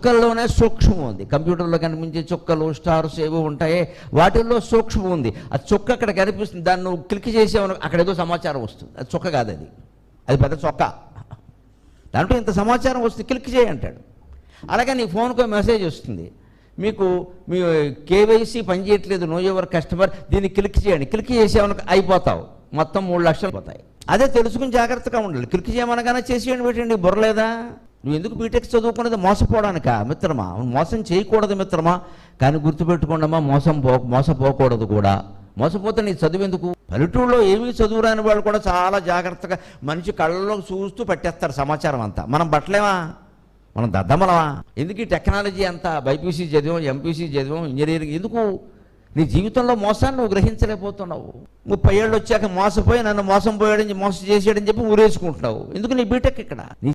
చుక్కల్లోనే సూక్ష్మం ఉంది. కంప్యూటర్లో కనిపించే చుక్కలు స్టార్స్ ఏవో ఉంటాయే వాటిల్లో సూక్ష్మం ఉంది. ఆ చుక్క అక్కడ కనిపిస్తుంది. దాన్ని నువ్వు క్లిక్ చేసేవను అక్కడ ఏదో సమాచారం వస్తుంది. అది చుక్క కాదు అది. అది పెద్ద చొక్క. దాంట్లో ఇంత సమాచారం వస్తుంది క్లిక్ చేయి అంటాడు. అలాగే నీ ఫోన్కు మెసేజ్ వస్తుంది. మీకు మీ కేవైసీ పనిచేయట్లేదు నో యువర్ కస్టమర్ దీన్ని క్లిక్ చేయండి. క్లిక్ చేసేవనకు అయిపోతావు. మొత్తం మూడు లక్షలు పోతాయి అదే తెలుసుకుని జాగ్రత్తగా ఉండాలి. క్లిక్ చేయమనగానే చేసేయండి పెట్టండి. బుర్రలేదా నువ్వు ఎందుకు బీటెక్ చదువుకున్నది మోసపోవడానిక? మిత్రమా? మోసం చేయకూడదు మిత్రమా? కానీ గుర్తుపెట్టుకోండమ్మా మోసం పో మోసపోకూడదు కూడా. మోసపోతే నీ చదువు ఎందుకు? పల్లెటూరులో ఏమీ చదువురాని వాళ్ళు కూడా చాలా జాగ్రత్తగా మనిషి కళ్ళలో చూస్తూ పట్టేస్తారు సమాచారం అంతా. మనం పట్టలేమా మనం దద్దమలమా ఎందుకు ఈ టెక్నాలజీ అంతా? బైపీసీ చదివాం ఎంపీసీ చదివాం ఇంజనీరింగ్ ఎందుకు? నీ జీవితంలో మోసాన్ని నువ్వు గ్రహించలేకపోతున్నావు. ముప్పై ఏళ్ళు వచ్చాక మోసపోయి నన్ను మోసం పోయాడని మోసం చేసాడని చెప్పి ఊరేసుకుంటున్నావు. ఎందుకు నీ బీటెక్ ఇక్కడ? నీ